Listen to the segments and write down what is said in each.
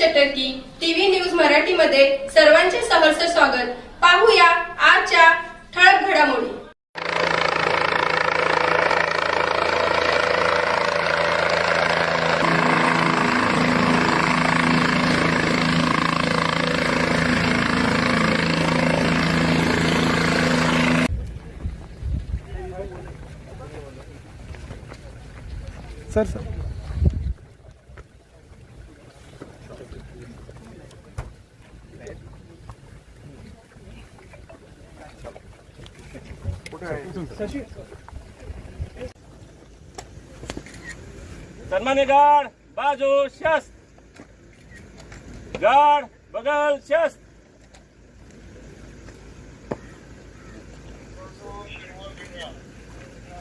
चटर्की TV news मराठीमध्ये सर्वांचे सहर्ष स्वागत. पाहूया आजच्या ठळक घडामोडी. Sir sir. सन्मान्य गाड बाजू शस्त. गाड बगल शस्त.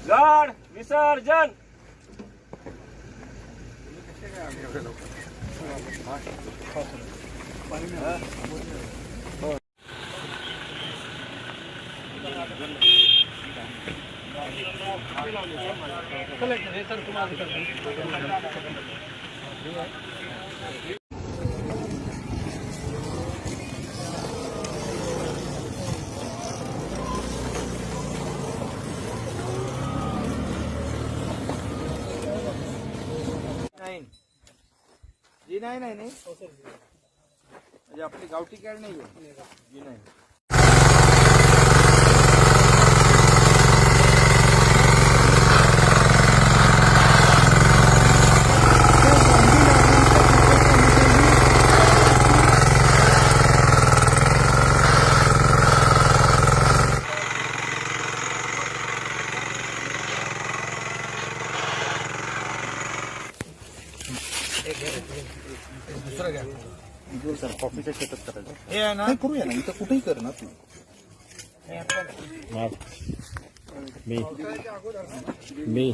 गाड विसर्जन. नाही जी नाही? नाही नाही आपली गावठी कॅड नाही आहे जी नाही। कॉफीच्या शेतात करायचं हे आहे ना नाही करूया ना इथं कुठेही कर ना तू मी मी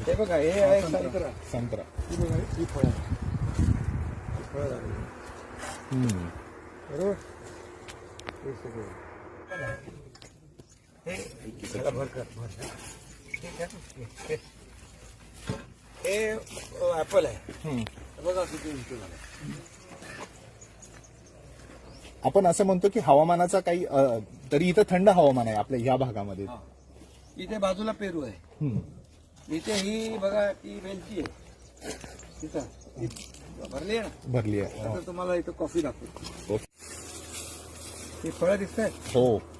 हे बघा हे आहे संत्रा संत्रा ही बघा ही फळं ही फळं झाली हम्म. बरोबर हे सगळे हे हे- हे ऍपल आहे. हे बघा किती उंच झालं. आपण असं म्हणतो की हवामानाचा काही तरी इथं थंड हवामान आहे आपल्या ह्या भागामध्ये. हा. इथे बाजूला पेरू आहे. इथे ही बघा ती वेलची आहे. तिथं. ही भरली आहे ना? भरली आहे. आता तुम्हाला इथं कॉफी दाखवतो. ओके. ही फळं दिसत आहेत हो ही.